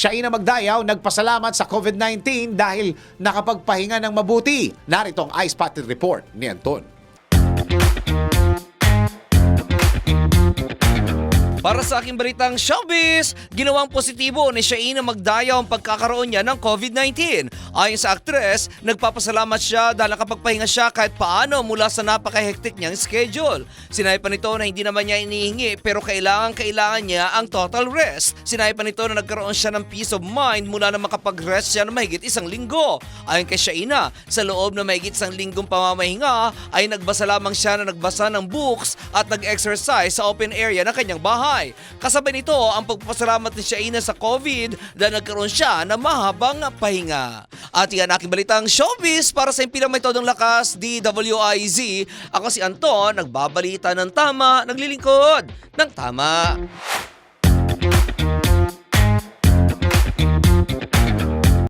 Shaina Magdayaw nagpasalamat sa COVID-19 dahil nakapagpahinga ng mabuti. Narito ang Ice Spotted Report ni Anton. Para sa aking balitang showbiz, ginawang positibo ni Shaina Magdayaw ang pagkakaroon niya ng COVID-19. Ayon sa aktres, nagpapasalamat siya dahil nakapagpahinga siya kahit paano mula sa napaka-hectic niyang schedule. Sinabi pa nito na hindi naman niya inihingi pero kailangan kailangan niya ang total rest. Sinabi pa nito na nagkaroon siya ng peace of mind mula na makapag-rest siya ng mahigit isang linggo. Ayon kay Shaina, sa loob ng mahigit isang linggong pamamahinga ay nagbasa lamang siya na nagbasa ng books at nag-exercise sa open area ng kanyang bahay. Kasabay nito ang pagpapasalamat ni Shaina sa COVID dahil nagkaroon siya ng mahabang pahinga. At yan aking balitang showbiz para sa impilang may todong lakas, DWIZ. Ako si Anton, nagbabalita ng tama, naglilingkod ng tama.